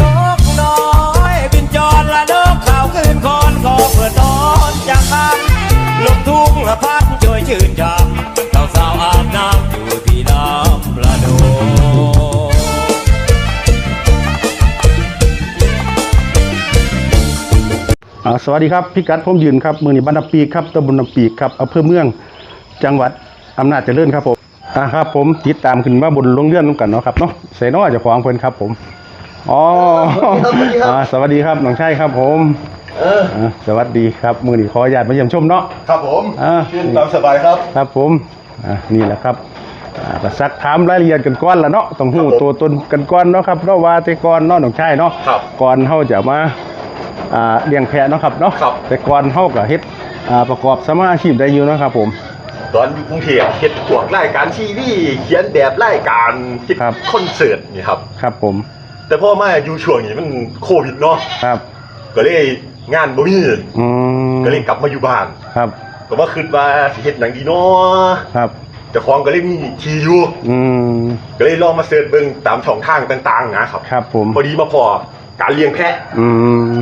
นกน้อยบินจรละนกข่าวคืนคอนก็เพื่อตอนจากกันลงทุ่งละพัดช่วยชื่นใจเต่าสาวอาบน้ำอยู่ที่น้ำประโดอ่าสวัสดีครับพี่กัดผมยืนครับมือนี้บ้านน้ำปีครับตำบลน้ำปีครับอำเภอเมืองจังหวัดอำนาจเจริญครับผมอ่าครับผมติดตามขึ้นมาบนโรงเรือนนำกันเนาะครับเนาะใส่น้อเจะขวางเพิ่นครับผม อ๋ออ่าสวัสดีครับน้องชายครับผมเอออ่าสวัสดีครับ มือนี้ขออนุญาตมาเยี่ยมชมเนาะ ครับผมอ่า ชื่นตามสบายครับ ครับผมอ่านี่แหละครับอ่าก็ซักถามรายละเอียดกันก่อนละเนาะต้องหู้ครับผมตัวตนกันก่อนเนาะครับเนาะว่าแต่ก่อนเนาะน้องชายเนาะครับก่อนเฮาจะมาอ่าเลี้ยงแพะเนาะครับเนาะครับ แต่ก่อนเฮาก็เฮ็ดอ่าประกอบสมาอาชีพได้อยู่เนาะครับผม ตอนอยู่กรุงเทพเฮ็ดพวกรายการทีวีเขียนแบบรายการเฮ็ดครับ คอนเสิร์ตนี่ครับ ครับผม แต่พอมาอยู่ช่วงนี้มันโควิดเนาะครับ ก็เลยงานบ่มีอืมก็เลยกลับมาอยู่บ้าน ครับ ก็ว่าคิดว่าสิเฮ็ดหนังดีเนาะครับ เจ้าของก็เลยมีทีอยู่ อืมก็เลยลองมาเสิร์ชเบิ่งตามช่องทางต่างๆนะครับครับผม พอดีมาพอการเลี้ยงแพะอืม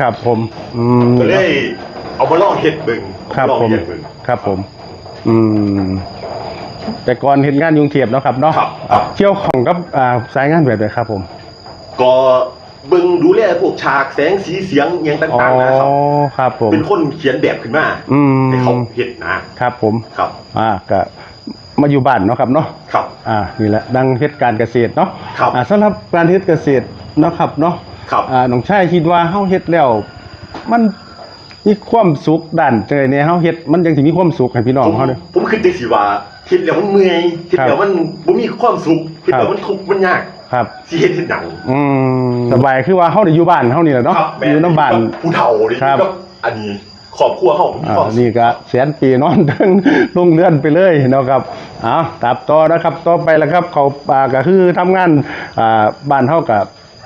ครับผมอืมก็เลยเอามาลองเฮ็ดเบิ่งครับลองผมเฮ็ดเบิ่งครับผม อืม แต่ก่อนเห็นงานยุงเทียบเนาะครับเนาะครับครับ เกี่ยวของกับอ่าสายงานแบบไหนครับผมก็เบิ่งดูแลพวกฉากแสงสีเสียงอหยังอ๋อต่างๆนะครับ ครับผม เป็นคนเขียนแบบขึ้นมาอืมให้เขาเห็นนะครับผม ครับอ่าก็มาอยู่บ้านเนาะครับเนาะ ครับ อ่า นี่แหละ ดังเฮ็ดการเกษตรเนาะครับ อ่าสำหรับการเฮ็ดเกษตรเนาะครับเนาะ ครับ อ่า น้องชายคิดว่าเฮาเฮ็ดแล้ว มัน มีความสุขด้านจังไดเนี่ยเฮาเฮ็ดมันยังสิมีความสุขให้พี่น้องผมเฮาเด้อ ผมคิดจังสิว่าเฮ็ดแล้วมันเมื่อยเฮ็ดครับแล้วมันบ่มีความสุขเฮ็ดครับแล้วมันทุกข์มันยากครับสิเฮ็ดเฮ็ดหนังอืมสบายคือว่าเฮาได้อยู่บ้านเฮานี่แหละเนาะครับแม่อยู่น้ำบ้านผู้เฒ่านี่ครับก็อันนี้ครอบครัวเฮามีอ่าความสุขนี่ก็แสนปีนอนเดินลงเลื่อนไปเลยเนาะครับเอาตับต่อนะครับต่อไปแล้วครับ เขาป่าก็คือทำงานอ่าบ้านเฮากั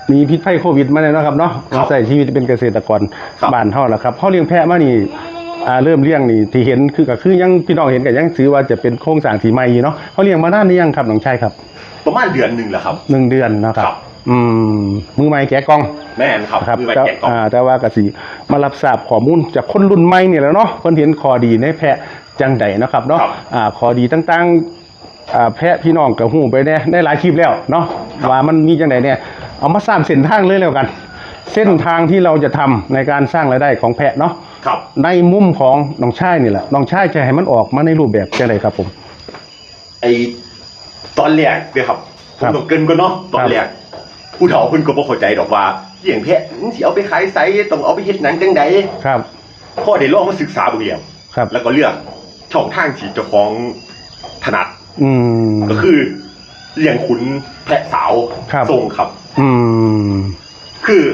บมีพิษภัยโควิดมาเลยเนาะครับเนาะมาใส่ชีวิตเป็นเกษตรกรบ้านเฮาแหละครับเฮาเลี้ยงแพะมานี่อ่าเริ่มเลี้ยงนี่ที่เห็นคือก็คือยังพี่น้องเห็นก็ยังถือว่าจะเป็นโครงสร้างที่ใหม่อยู่เนาะเฮาเลี้ยงมานานหรือยังครับน้องชายครับประมาณเดือนหนึงแหละครับ หนึ่งเดือนเนาะครับ ครับ อืมมือใหม่แกะกล่อง แม่นครับครับมือไว้แต่แกะกล่อง อ่าแต่ว่ากสิมารับทราบข้อมูลจากคนรุ่นใหม่เนี่ยแหล้วเนาะเพิ่นเห็นข้อดีในแพะจังใดเนาะครับเนาะครับอ่าข้อดีต่างๆอ่า แพะพี่น้องก็ฮู้ไปแน่ได้หลายคลิปแล้วเนาะว่ามันมีจังใดเนี่ยเอามาสร้างเส้นทางเลยแล้วกัน เส้นทางที่เราจะทำในการสร้างรายได้ของแพะเนาะครับในมุมของน้องชายนี่แหละน้องชายจะให้มันออกมาในรูปแบบจังใดครับผมไอตอนแรกเด้อครับผครัมบต้องเกรินก่อนเนาะตอนแรกผู้เฒ่าเพิ่นก็บ่เข้าใจดอกว่าเลี้ยงแพะมันสิเอาไปขายไสต้องเอาไปเฮ็ดหนังจังใดครับพ่อได้ลองมาศึกษาเบิ่งแล้วครับ แล้วก็เลือกช่องทางที่เจ้าของถนัด อืม ก็คือเลี้ยงขุนแพะสาวครับ ทรงครับ อืม คือ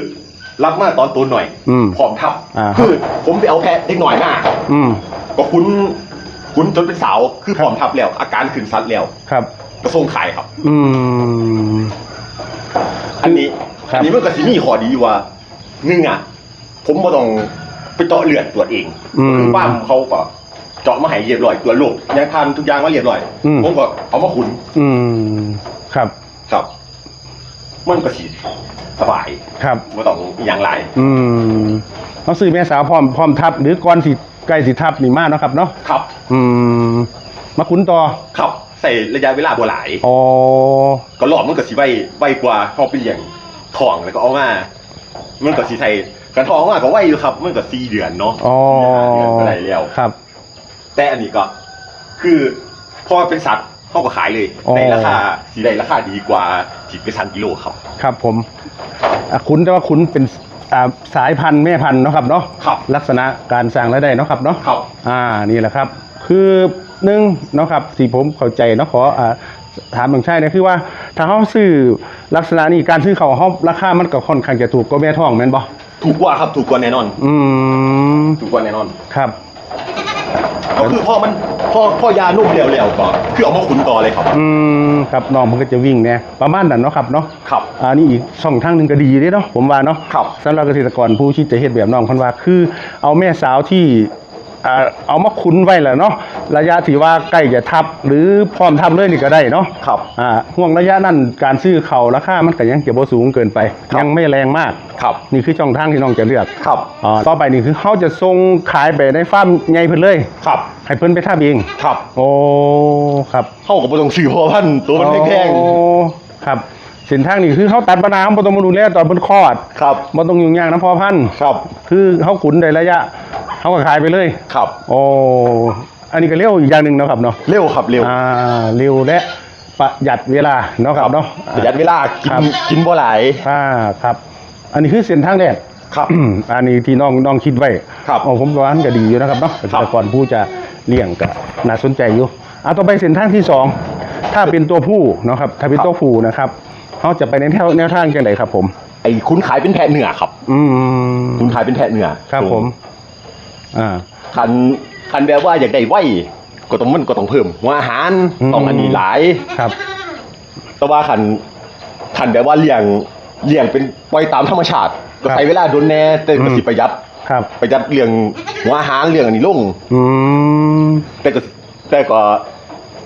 รับมาตอนตัวหน่อยอืมพร้อมทับอ่าคือผมไปเอาแพะเด็กหน่อยมาอืม ก็ขุนขุนจนเป็นสาวคือพร้อมทับแล้ว อาการขึ้นซัดแล้วครับ ก็ทรงขายครับ อืม อันนี้ครับ อันนี้มันก็สิมีข้อดีว่าหนึ่งอะ ผมบ่ต้องไปเจาะเลือดตรวจเองอืม คือป้ามเขาก็ เจาะมาให้เรียบร้อยตรวจโรคยังทานทุกอย่างมาเรียบร้อยอืม ผมก็เอามาขุนอืม ครับ ครับ มันก็สิสบายครับบ่ต้องอหย่างไรอืมเขาซื้อแม่สาวพร้อมพร้อมทับ หรือก่อนสิใกล้สิทับนี่มากเนาะครับเนาะ ครับ อืม มาคุ้นต่อ ครับใส่ระยะเวลาบ่หลาย อ๋อ ก็หลอดมันก็สิไวไวกว่าเฮาไปเลี้ยงทองแล้วก็เอามา มันก็สิใส่กันทองมาก็ไวอยู่ครับ มันก็4เดือนเนาะอ๋อเดือนก็ได้แล้วครับ แต่อันนี้ก็ คือพอเป็นสัตว์เขาก็ขายเลยอ๋อ ในราคาสีได้ราคาดีกว่าที่เป็นสันกิโลครับ ครับผมอะคุ้นแต่ว่าคุ้นเป็นอ่าสายพันธุ์แม่พันธุ์เนาะครับเนาะครับลักษณะการสร้างรายได้เนาะครับเนาะครับ อ่านี่แหละครับ คือหนึ่งเนาะครับที่ผมเข้าใจเนาะขออ่าถามหลวงชายเนี่ยคือว่าถ้าเขาซื้อลักษณะนี้การซื้อเขาเขาราคามันก็ค่อนข้างจะถูกก็แม่ท้องแม่นบ่ถูกกว่าครับถูกกว่าแน่นอน อืมถูกกว่าแน่นอน ครับ ก็คือพ่อมันพ่อพ่อยานุ่มเร็วๆก่อนคือเอามาขุนต่อเลยครับ อืมครับน้องมันก็จะวิ่งเนี่ยประมาณนั้นเนาะครับเนาะครับอันนี้อีกช่องทางหนึ่งก็ดีเด้เนาะผมว่าเนาะครับสำหรับเกษตรกรผู้ที่จะเฮ็ดแบบน้องเพันว่าคือ เอาแม่สาวที่อ่า เอามาคุ้นไว้แหละเนาะระยะที่ว่าใกล้จะทับ หรือพร้อมทับเลยนี่ก็ได้เนาะครับอ่าห่วงระยะนั้นการซื้อเขาราคามันก็ยังเก็บบ่สูงเกินไป ครับยังไม่แรงมากครับ นี่คือช่องทางที่น้องจะเลือกครับอ่าต่อไปนี่คือเขาจะส่งขายไปในฟาร์มใหญ่เพิ่นเลย ครับให้เพิ่นไปทับเอง ครับโอ้ครับเข้ากับบ่ต้องซื้อเพราะว่าพันธุ์ตัวมันแพงโอ้ครับเส้นทางนี่คือเขาตัดปัญหาเขาบ่ต้องมาดูแลตอนเพิ่นคลอด ๆครับบ่ต้องยุ่งยากนะพอพันธุ์ครับ คือเขาขุนในระยะ เขาก็ขายไปเลยครับโอ้อันนี้ก็เร็วอีกอย่างหนึ่งเนาะครับเนาะเร็วครับเร็วอ่าเร็วและประหยัดเวลาเนาะครับเนาะประหยัดเวลากิครันบกินบ่หลายอ่าครับ อันนี้คือเส้นทางแรกครับอันนี้ที่น้องน้องคิดไว้ครับอ๋อผมว่ามันก็ดีอยู่นะครับเนาะเกษตรกรผู้จะเลี้ยงก็น่าสนใจอยู่เอาต่อไปเส้นทางที่สองถ้าเป็นตัวผู้เนาะครับถ้าเป็นตัวผู้นะครับเขาจะไปในแนวแนวทางจังไดครับผมไอ้คุณขายเป็นแพะเนื้อครับ อืมคุณขายเป็นแพะเนื้อครับผม อ่า คันคันแบบว่าอยากได้ไว้ก็ต้องมันก็ต้องเพิ่มหัวอาหารอืม ต้องอันนี้หลาย ครับ แต่ว่าคันคันแบบว่าเลี้ยงเลี้ยงเป็นปล่อยตามธรรมชาติก็ใช้เวลาโดนแน่แต่ก็สิประหยัดครับ ประหยัดเรื่องหัวอาหารเรื่องอันนี้ลง อืม แต่ก็แต่ก็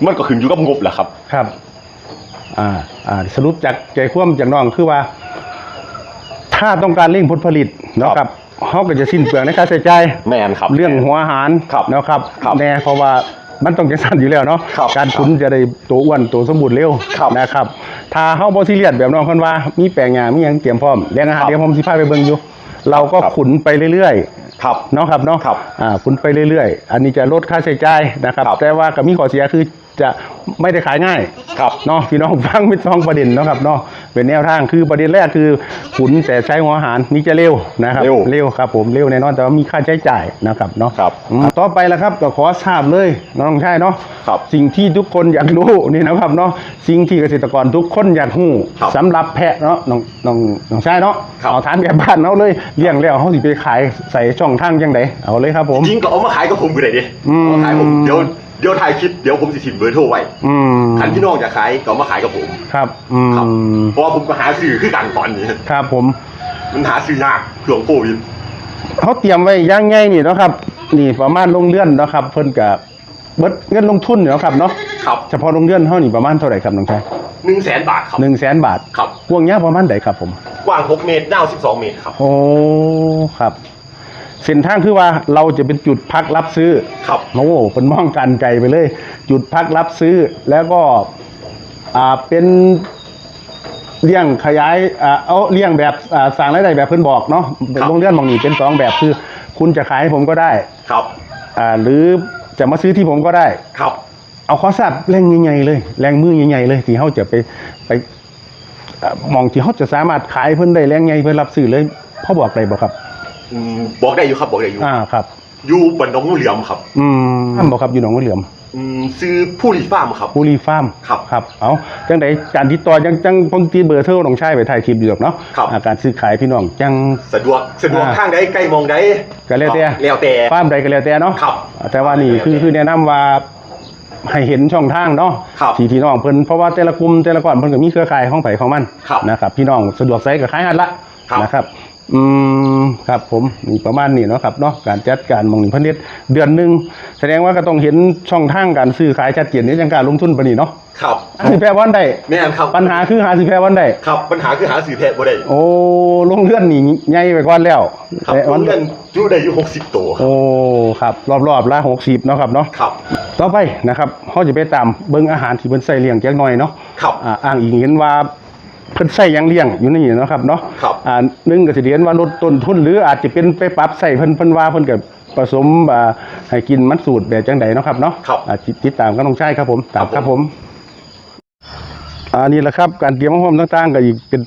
มันก็ขึ้นอยู่กับงบแหละครับ ครับ อ่า อ่า สรุปจากใจคว่ำจากน้องคือว่า ถ้าต้องการเร่งผลผลิตเนาะคครัรับ บ เขาก็จะสิ้นเปลืองในค่าใช้จ่ายแมนครับ เรื่องหัวอาหารครับเนาะครับครับแน่เพราะว่ามันต้องจะสั้นอยู่แล้วเนาะครับการขุนจะได้ตัวอ้วนตัวสมบูรณ์เร็วครับนะครับ ถ้าเฮาบ่ซีเรียสแบบน้องคนว่ามีแปลงหญ้ามีหยังเตรียมพร้อมเลี้ยงอาหารครับ เดี๋ยวผมสิพาไปเบิ่งอยู่ เราก็ครับขุนไปเรื่อยๆครับเนาะครับเนาะครับอ่าคุณไปเรื่อยๆ อันนี้จะลดค่าใช้จ่ายนะครับ ครับแต่ว่าก็มีข้อเสียคือ จะไม่ได้ขายง่ายครับเนาะพี่น้องฟังเป็นสองประเด็นเนาะครับเนาะเป็นแนวทางคือประเด็นแรกคือขุนแต่ใช้หัวอาหารนี่จะเร็วนะครับเร็วเร็วครับผมเร็วแน่นอนแต่ว่ามีค่าใช้จ่ายนะครับเนาะครับอืมต่อไปแล้วครับก็ขอทราบเลยน้องชายเนาะครับสิ่งที่ทุกคนอยากรู้นี่นะครับเนาะสิ่งที่เกษตรกรทุกคนอยากรู้ครับสำหรับแพะเนาะน้องน้องน้องชายเนาะครับเอาถามแบบบ้านเนาะเลยเลี้ยงแล้วเขาสิไปขายใส่ช่องทางยังไงเอาเลยครับผมจริงก็เอามาขายกับผมก็ได้ดิอืมเอามาขายผมเดี๋ยว เดี๋ยวถ่ายคลิปเดี๋ยวผมสิถิ่มเบอร์โทรไว้อืมคันพี่น้องจะขายก็เอามาขายกับผม ครับ อืครับ มเพราะว่าผมก็หาซื้อคือกันตอนนี้ ครับผมมันหาซื้อยากช่วงโควิดเขาเตรียมไว้อย่างไงนี่เนาะครับ นี่ประมาณลงเลื่อนเนาะครับ เพิ่นกับเบิดเงินลงทุนเนาะครับเนาะครับเฉพาะลงเลื่อนเท่านี่ประมาณเท่าไหร่ครับน้องชายหนึ่งแสนบาทครับหนึ่งแสนบาทครับพวงเนี้ยประมาณไหนครับผม กว้างหกเมตรยาวสิบสองเมตรครับ โอ้ ครับ เส้นทางคือว่าเราจะเป็นจุดพักรับซื้อครับโอ้เป็นมองกันไกลไปเลย จุดพักรับซื้อแล้วก็อ่าเป็นเลี้ยงขยายอ่าเอาเลี้ยงแบบอ่าสั่งรายได้แบบเพิ่นบอกเนาะครับ โรงเรียนมองนี่เป็นสองแบบคือ คุณจะขายให้ผมก็ได้ครับอ่าหรือจะมาซื้อที่ผมก็ได้ ครับ เอาข้อทราบแรงใหญ่ๆเลย แรงมือใหญ่ๆเลยที่เขาจะไปไปเอ่อมองที่เขาจะสามารถขายเพิ่นได้แรงใหญ่เพิ่นรับซื้อเลยพ่อบอกได้บ่ครับ อืมบอกได้อยู่ครับบอกได้อยู่อ่าครับ อยู่บนหนองงูเหลี่ยมครับ อืมท่านบอกครับอยู่หนองหัวเหลือมอืมซื้อผู้รีฟาร์มครับ บุรีฟาร์มครับ ครับ เอาจังไดการติดต่อจังจังพงตีเบอร์โทรน้องชายไปถ่ายคลิปอยู่ดอกเนาะครับ อ่าการซื้อขายพี่น้องจัง สะดวกสะดวกอ่าข้างใดใกล้มองใดก็แล้วแต่ แล้วแต่ ฟาร์มใดก็แล้วแต่เนาะครับแต่ว่านี่คือคือแนะนำว่าให้เห็นช่องทางเนาะครับที่พี่น้องเพิ่นเพราะว่าแต่ละกลุ่มแต่ละก่อนเพิ่นก็มีเครือข่ายของไผของมันครับนะครับ พี่น้องสะดวกใช้ก็ขายหันละครับ นะครับ อืมครับผมนี่ประมาณนี้เนาะครับเนาะการจัดการหมองนี่เพิ่นเฮ็ดเดือนหนึงแสดงว่าก็ต้องเห็นช่องทางการซื้อขายชัดเจนในจังการลงทุนปานนี้เนาะครับหาสิแพรวันได้แม่นครับปัญหาคือหาสิแพรวันได้ครับปัญหาคือหาสื่อแพทย์บ่ได้โอ้ลงเลื่อนนี่ใหญ่ไปก่อนแล้วครับแต่โรวันงเรียนอยู่ได้อยู่60ตัวครับโอ้ครับรอบๆละ60เนาะครับเนาะครับต่อไปนะครับเขาจะไปตามเบิ่งอาหารที่เพิ่นใส่เลี้ยงจักหน่อยเนาะครับอ่าอ้างอิงเห็นว่าเพิ่นใส่หยังเลี้ยงอยู่นี่เนาะครับเนาะครับ อ่าหนึ่งก็สิเรียนว่าลดต้นทุนหรืออาจจะเป็นไปปรับใส่เพิ่นเพิ่นว่าเพิ่นก็ผสมอ่าให้กินมันสูตรแบบจังใดเนาะครับเนาะครับอ่าติดติดตามก็ต้องใช้ครับผมตามคครัรับบผผม มอันนี้แหละครับการเตรียมความต่างๆก็อีกเป็น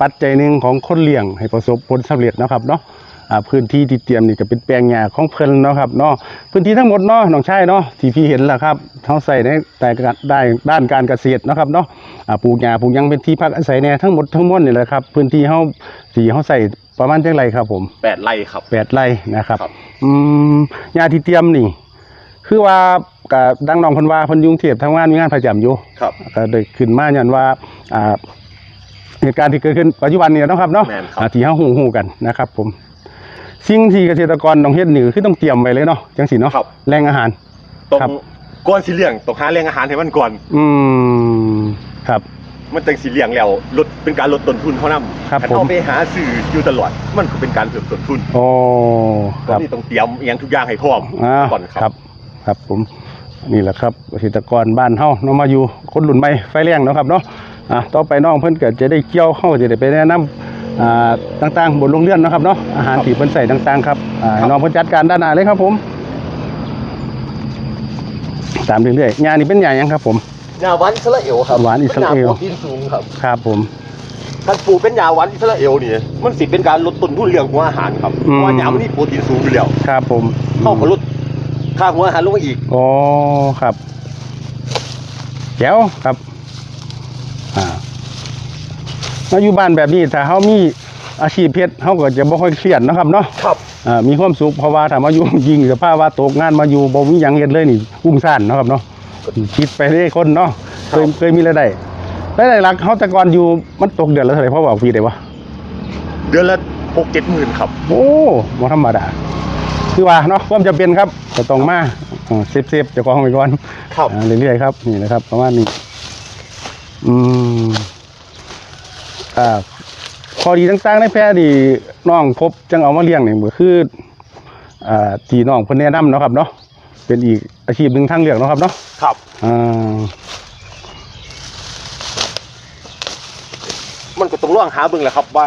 ปัจจัยหนึ่งของคนเลี้ยงให้ประสบผลสำเร็จเนาะครับเนาะอ่า พื้นที่ที่เตรียมนี่ก็เป็นแปลงหญ้าของเพิ่นเนาะครับเนาะพื้นที่ทั้งหมดเนาะน้องชายเนาะที่พี่เห็นแหละครับเขาใส่ในแต่ได้ด้านการเกษตรเนาะครับเนาะอ่าปลูกหญ้าปลูกหยังเป็นที่พักอาศัยแน่ทั้งหมดทั้งมวลนี่แหละครับพื้นที่เฮาที่เฮาใส่ประมาณจังไรครับ ผมแปดไร่ครับแปดไร่นะครับครับอืมหญ้าที่เตรียมนี่ คือว่ากับดังน้องเพิ่นว่าเพิ่นอยุ่กรุงเทพทำงานมีงานประจำอยู่ครับก็ได้ขึ้นมาย้อนว่าอ่าเหตุการณ์ที่เกิดขึ้นปัจจุบันนี้เนาะครับเนาะแม่นครับอ่าที่เฮาฮู้ๆกันนะครับผม สิ่งที่เกษตรกรต้องเฮ็ดนี่คือต้องเตรียมไว้เลยเนาะจังซี่เนาะครับแหล่งอาหารต้องครับก่อนสิเลี้ยงต้องหาแหล่งอาหารให้มันก่อน อืมครับ มันจังสิเลี้ยงแล้วลดเป็นการลดต้นทุนเขานำครับถ้าผมเอาไปหาซื้ออยู่ตลอด มันก็เป็นการเพิ่มต้นทุนโอ้คตอนรับนี้ต้องเตรียมอหยังทุกอย่างให้พร้อมอ่าก่อนคครัรับบครับผมนี่แหละครับเกษตรกรบ้านเฮาเนาะมาอยู่คนรุ่นใหม่ไฟแรงเนาะครับเนาะอะต่อไปน้องเพิ่นก็จะได้เกี่ยวเข้าจะได้ไปแนะนำอ่า ต่างๆบนโรงเรียนเนาะครับเนาะอาหารที่เพิ่นใส่ต่างๆครับอ่าครับน้องเพิ่นจัดการด้านหน้าเลยครับผมตามเรื่อยๆงานนี้เป็นอย่างยังครับ ผมยาหวานอิสราเอลครับหวานอิสราเอลมันหนาโปรตีนสูงครับครับผมการปลูกเป็นยาหวานอิสราเอลนี่มันสิเป็นการลดต้นทุนเรื่องหัวอาหารครับเพราะว่าหยามันนี่โปรตีนสูงอยู่แล้วครับผมเข้าก็ลดค่าหัวอาหารลงมาอีกอ๋อครับแจ๋วครับ อ่า มาอยู่บ้านแบบนี้ถ้าเฮามีอาชีพเพชรเฮาก็จะบ่ค่อยเครียดเนาะครับเนาะครับอ่ามีความสุขเพราะว่าถ้ามาอยู่ยิงสภาพว่าตกงานมาอยู่บ่มีหยังเฮ็ดเลยนี่อุ้งซ่านเนาะครับเนาะคิดไปเรื่อยคนเนาะเคยเคยมีรายได้รายได้หลักเฮาแต่ก่อนอยู่มันตกเดือนละเท่าไหร่พ่อบอกพี่ได้บ่เดือนละหกเจ็ดหมื่นครับ โอ้บ่ธรรมดาคือว่าเนาะความจำเป็นครับก็ต้องมาอ่าเซฟๆเจ้าของไว้ก่อนครับอ่าเรื่อยๆครับนี่นะครับประมาณนี้อืม อ่าข้อดีต่างๆในแพร่ดีน้องพบจังเอามาเลี้ยงนี่ก็คืออ่าที่น้องเพิ่นแนะนำเนาะครับเนาะเป็นอีกอาชีพหนึ่งทางเลือกเนาะครับเนาะครับ อ่ามันก็ต้องลองหาเบิ่งแหละครับว่า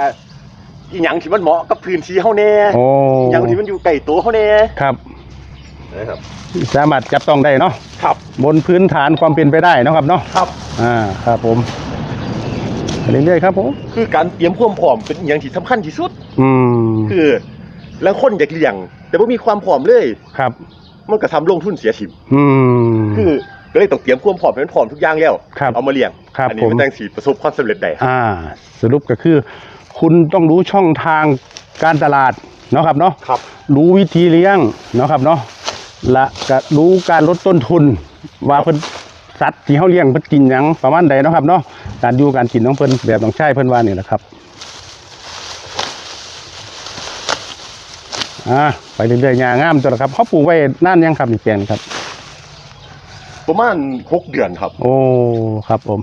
อีหยังที่มันเหมาะกับพื้นที่เฮาแน่โอ้อีหยังที่มันอยู่ใกล้ตัวเฮาแน่ครับ นะครับ สามารถจับต้องได้เนาะครับบนพื้นฐานความเป็นไปได้เนาะครับเนาะครับ อ่าครับผมไป เรื่อยๆครับผม คือการเตรียมความพร้อมเป็นอหย่างที่สำคัญที่สุด อืมคือแล้วคนอยากเลี้ยง แต่บ่มีความพร้อมเลย ครับ มันก็ทำลงทุนเสียถิ่มอืม คือก็เลยต้องเตรียมความพร้อมให้มันพร้อมทุกอย่างแล้วครับเอามาเลี้ยงครับอันี้ผม มันจังสิประสบความสำเร็จได้ครับ อ่า สรุปก็คือ คุณต้องรู้ช่องทางการตลาดเนาะครับเนาะ ครับ รู้วิธีเลี้ยงเนาะครับเนาะและก็รู้การลดต้นทุน ว่าเพิ่นสัตว์ที่เขาเลี้ยงเพิ่นกินหยังประมาณใดเนาะครับเนาะ การอยู่การกินของเพิ่นแบบต้องใช้เพิ่นว่านี่แหละครับอ่าไปเรื่อยๆงางามตัวละครับเขาปลูกไว้นานยังครับนี่แปลงครับ ประมาณหกเดือนครับ โอ้ครับผม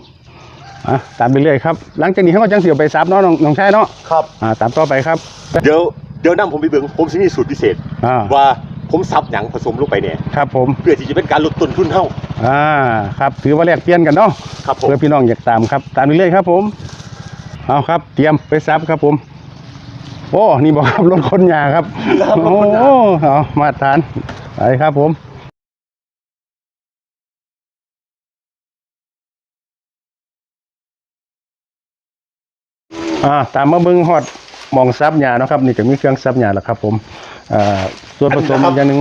อะตามไปเรื่อยๆครับ หลังจากนี้เขาก็จังเสียวไปซับเนาะน้องน้องชายเนาะครับอ่าตามต่อไปครับ เดี๋ยวเดี๋ยวนํผมไปเบิ่งผมสิมีสูตรพิเศษ อ่า ว่า ผมซับหยังผสมลงไปเนี่ยครับผมเพื่อที่จะเป็นการลดต้นทุนเฮาอ่าครับถือว่าแลกเปลี่ยนกันเนาะครับผมเพื่อพี่น้องอยากตามครับ ตามไปเรื่อยๆครับผมเอาครับ เตรียมไปซับครับผม โอ้นี่บอกครับรถขนยาครับครับรถโอ้ขนยาเอามาทานไปครับผมอ่าตามมาเบิ้งฮอดห มองซับหญ้าเนาะครับนี่ก็มีเครื่องซับหญ้าแล้วครับ ผมอ่าส่วนผสมอีกอย่างหนึง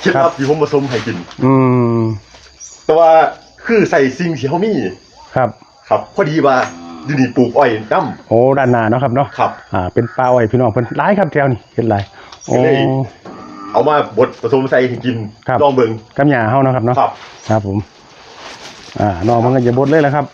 เคล็ดครัลับบที่ผมผสมให้กิน อืมแต่ว่าคือใส่สิ่งที่เฮามี ครับครับ พอดีว่าอยู่นี่ปลูกอ้อยน้ำ โอ้ด้านหน้าเนาะครับเนาะครับอ่าเป็นปลาอ้อยพี่น้องเพิ่นหลายครับแถวนี้เห็นหลายโอ้ก็เลย เอามาบดผสมใส่ให้กินครับ ลองเบิ่งกำหญ้าเฮาเนาะครับเนาะ ครับ ครับผม อ่าน้องมันก็จะบดเลยแหละครับ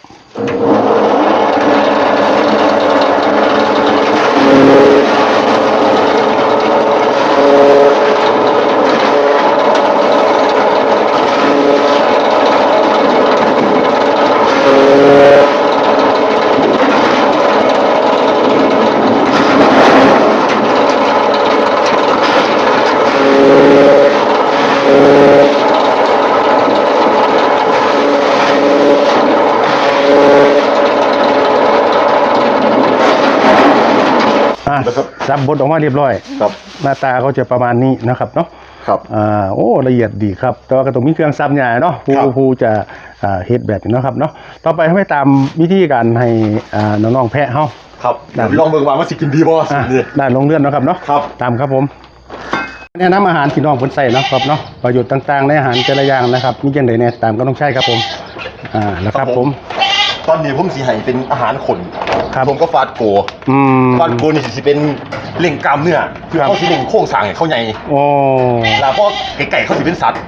อ่าแล้วครับซับบดออกมาเรียบร้อย ครับ หน้าตาเขาจะประมาณนี้นะครับเนาะครับอ่าโอ้ละเอียดดีครับแต่ว่าก็ต้องมีเครื่องซับหญ้าเนาะผู้ครับ ผู้จะอ่าเฮ็ดแบบนี้เนาะครับเนาะต่อไปให้ตามวิธีการให้อ่าน้องๆแพะเฮา ครับได้เดี๋ยวลองเบิ่งว่ามันสิกินดีบ่อะนี่ ด้านลงเลื่อนเนาะครับเนาะครับ ตามครับผมแนะนำอาหารที่น้องเพิ่นใส่เนาะครับเนาะประโยชน์ต่างๆ ในอาหารแต่ละอย่างนะครับมีจังไดแน่ตามก็ต้องใช้ครับผมอ่านะครับผม ตอนนี้ผมสิให้เป็นอาหารคนครับ ผมก็ฟาดโกอืม ฟาดโกนี่สิเป็นเล่งกล้ามเนื้อเพื่อครับเขาสิเล่งโครงสร้างให้เขาใหญ่โอ้ แล้วพอไก่ๆเขาสิเป็นสัตว์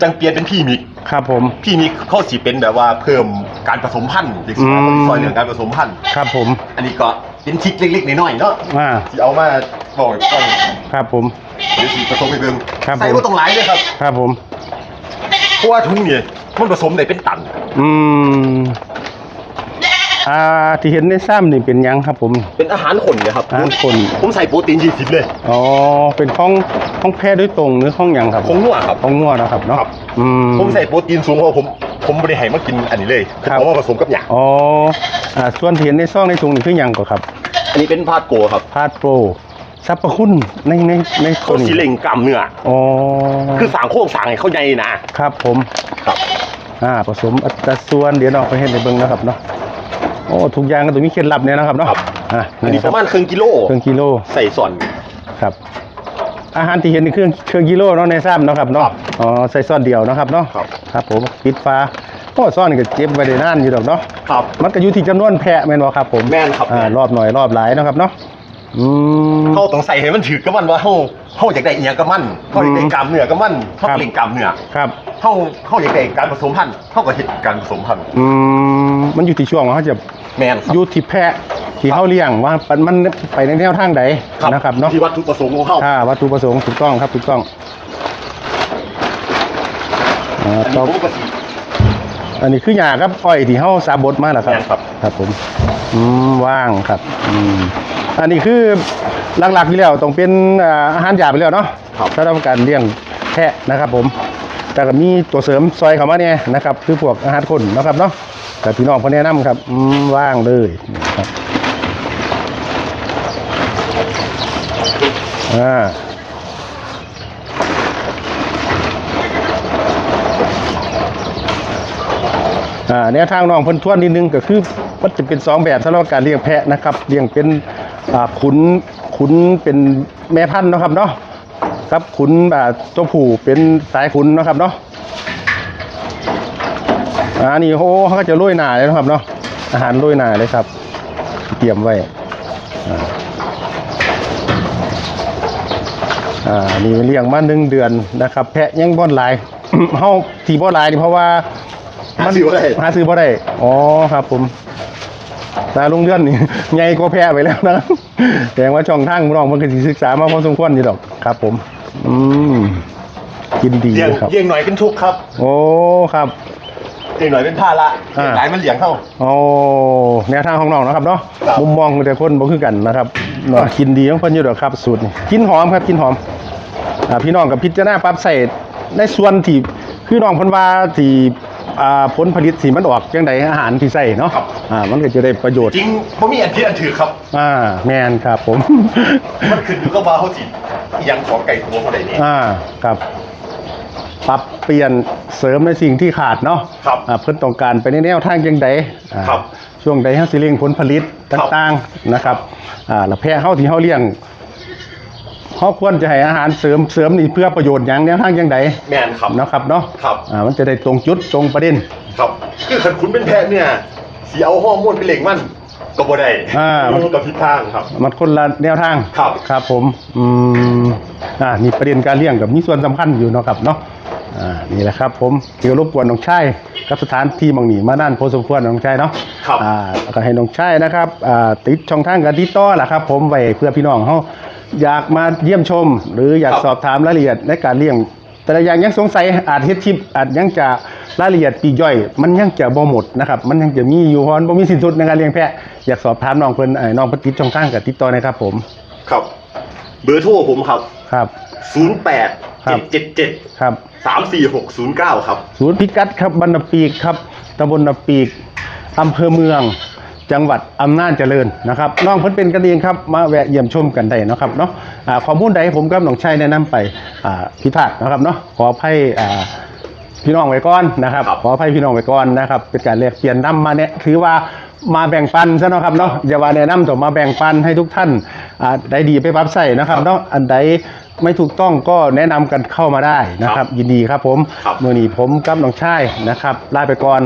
จังเปลี่ยนเป็นพี่มิก ครับผม พี่มิกเขาสิเป็นแบบว่าเพิ่มการผสมพันธุ์เด็กสาวอืม ซอยเรื่องการผสมพันธุ์ครับผม อันนี้ก็เป็นทริกเล็กๆน้อยๆเนาะอ่า ที่เอามาบอกให้ฟังครับผม เดี๋ยวสิผสมไปเบิ่งครับผม ใส่บ่ต้องหลายเลยครับครับผม เพราะว่าถุงนี่มันผสมได้เป็นตัน อืม อ่าที่เห็นในซ้ำนี่เป็นหยังครับผม เป็นอาหารคนเลยครับอาหารคน ผมใส่โปรตีน20เลยอ๋อเป็นข้องข้องแพทย์ด้วยตรงหรือข้องหยังครับคงนัวครับข้องงัวนะครับเนาะครับ อืม ผมใส่โปรตีนสูงเพราะผมผมบริหารมากินอันนี้เลยผมครับเอามาผสมกับหยางอ๋ออ่าส่วนที่เห็นในซองในถุงนี่คือหยังก่อนครับอันนี้เป็นพาดโกครับพาดโปรสรรพคุณในในในตัเขาวนี้สีเล่งกล้ามเนื้ออ๋อคือสางโค้งสางให้เขาใหญ่นะครับผม ครับ อ่าผสมอัตราส่วนเดี๋ยวเราไปเห็นในเบิ้งนะครับเนาะโอ้ทุกอย่างก็ต้องมีเคล็ดลับเนี่ยนะครับเนาะครับ อ่าอันนี้ประมาณครึ่งกิโลเครื่องกิโลใส่ส่วน ครับ อาหารที่เห็นในเครื่องเครื่องกิโลเนาะในซ้ำเนาะครับเนาะครับอ๋อใส่ซ่อนเดียวเนาะครับเนาะครับ ครับผมปิดฟ้าโอ้ซ่อนนี่ก็เจ็บไว้ได้นานอยู่ดอกเนาะครับ มันก็อยู่ที่จำนวนแพะแม่นบ่ครับผมแม่นครับ อ่ารอบหน่อยรอบหลายเนาะครับเนาะอืม เขาต้องใส่ให้มันถือกับมันว่าเขา เขาอยากได้อีหยังกับมันเขาอยากได้กล้ามเนื้อกับมันเขาครับเล่งกล้ามเนื้อครับเขาเขาอยากได้การผสมพันธุ์เขาก็เฮ็ดการผสมพันธุ์อืมมันอยู่ที่ช่วงว่าเขาจะแม่นครับ อยู่ที่แพะที่เขาเลี้ยงว่ามันมันไปในแนวทางใดนะครับเนาะที่วัตถุประสงค์ของเขาถ้าวัตถุประสงค์ถูกต้องครับถูกต้องอ่าอันนี้ต่อ ผมก็สิ อันนี้คือหยาครับอ้อยที่เฮาสาบดมาแล้วครับแม่นครับ ครับผมอืมว่างครับอืมอันนี้คือหลักๆที่แล้วต้องเป็นอ่าอาหารหยาไปแล้วเนาะครับสำหรับการเลี้ยงแพะนะครับ ผม แต่ก็มีตัวเสริมซอยเข้ามาเนี่ยนะครับคือพวกอาหารคนนะครับเนาะแต่พี่น้องเพิ่นแนะนำครับอืมว่างเลยนะครับอ่า แนวทางน้องเพิ่นทวนนิดนึงก็คือมันจะเป็นสองแบบสำหรับการเลี้ยงแพะนะครับเลี้ยงเป็นขุนขุนเป็นแม่พันธุ์นะครับเนาะครับขุนอ่าตัวผู้เป็นสายขุนนะครับเนาะอ่านี่โอ้เขาก็จะโรยหนาเลยนะครับเนาะอาหารโรยหนาเลยครับ เตรียมไว้อ่านี่เลี้ยงมาหนึ่งเดือนนะครับ แพะยังบ่หลายเฮาทีบ่หลายนี่เพราะว่า หาซื้อบ่ได้ หาซื้อบ่ได้ อ๋อครับผม ตาลุงเลื่อนนี่ ใหญ่กว่าแพ้ไปแล้วนะแสดงว่าช่องทางน้องมันก็สิศึกษามาพอสมควรอยู่ดอกครับ ผม อืมกินดีเลี้ยงครับ เลี้ยงหน่อยเป็นทุกข์ครับโอ้ครับ เลี้ยงหน่อยเป็นภาระอ่า เลี้ยงหลายมันเลี้ยงเท่าโอ้แนวทางของน้องนะครับเนาะครับ มุมมองของแต่คนบ่คือกันนะครับเนาะกินดีของเพิ่นอยู่ดอกครับสูตรนี่กินหอมครับกินหอมอ่าพี่น้องกับพิจารณาปรับใส่ในส่วนที่คือน้องเพิ่นว่าที่อ่า ผลผลิตที่มันออกจังไดอาหารที่ใส่เนาะอ่ามันก็จะได้ประโยชน์จริงผมมีอันที่อันถือครับอ่าแมนครับผม มันขึ้นอยู่กับว่าเขาสิอิหยังของไก่ตัวเขาได้เนี่ยอ่าครับปรับเปลี่ยนเสริมในสิ่งที่ขาดเนาะครับอ่าเพื่อต้องการไปในแนวทางยังไดอ่าครับช่วงใดเฮาสิเลี้ยงผลผลิตครับต่างๆนะครับอ่าแล้วแพะเฮาที่เฮาเลี้ยง เฮาควรจะให้อาหารเสริมเสริมนี่เพื่อประโยชน์หยังแนวทางยังไดแม่นครับ เนาะครับเนาะครับ อ่ามันจะได้ตรงจุดตรงประเด็น ครับ คือขันคุณเป็นแพะเนี่ยสีเอาฮอร์โมนไปเล่งมันก็บ่ได้อ่ามันกับทิศทางครับ มันคนละแนวทางครับ ครับผมอืมอ่านี่ประเด็นการเลี้ยงกับมีส่วนสำคัญอยู่เนาะครับเนาะอ่านี่แหละครับ ผมเกี่ยวรบกวนน้องชายกับสถานที่หมองนี้มานั่นพอสมควรน้องชายเนาะครับ อ่าแล้วก็ให้น้องชายนะครับอ่าติดช่องทางการติดต่อล่ะครับ ผมไว้เพื่อพี่น้องเขา อยากมาเยี่ยมชม หรืออยากครับสอบถามรายละเอียดในการเลี้ยง แต่ละอย่างยังสงสัยอาจเฮ็ดคลิปอาจยังจะรายละเอียดปลีกย่อย มันยังจะบ่หมดนะครับมันยังจะมีอยู่เพราะมันบ่มีสิ้นสุดในการเลี้ยงแพะอยากสอบถามน้องเพิ่นไอ้น้องเพิ่นติดช่องทางกับติดต่อนะครับผมครับ เบอร์โทรผมครับครับ08ครับ777ครับ34609ครับ ศูนย์พิกัดครับบรรณปีกครับตำบลนาปีกอำเภอเมือง จังหวัดอำนาจเจริญนะครับน้องเพิ่นเป็นกันเองครับมาแวะเยี่ยมชมกันได้เนาะครับเนาะอ่าข้อมูลใดผมกับน้องชัยแนะนำไปอ่าพิพาทนะครับเนาะขออภัยอ่าพี่น้องไว้ก่อนนะครับครับขออภัยพี่น้องไว้ก่อนนะครับเป็นการแลกเปลี่ยนนำมาเนี่ยถือว่ามาแบ่งปันซะเนาะครับเนาะอย่าว่าแนะนำแต่มาแบ่งปันให้ทุกท่านอ่าได้ดีไปปรับใส่นะครับเนาะอันใดไม่ถูกต้องก็แนะนำกันเข้ามาได้นะครับ ยินดีครับผมครับมื่อนี้ผมกับน้องชายนะครับลาไปก่อน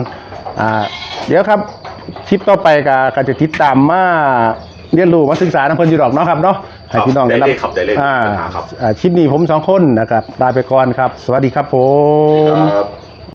อ่าเดี๋ยวครับ คลิปต่อไปก็ก็จะติดตามมาเรียนรู้มาศึกษาน้ำเพิ่นอยู่ดอกเนาะครับเนาะให้พี่น้องได้ได้เลยครับได้เลยอ่าครับ อ่าคลิปนี้ผมสองคนนะครับลาไปก่อนครับ สวัสดีครับผม ครับ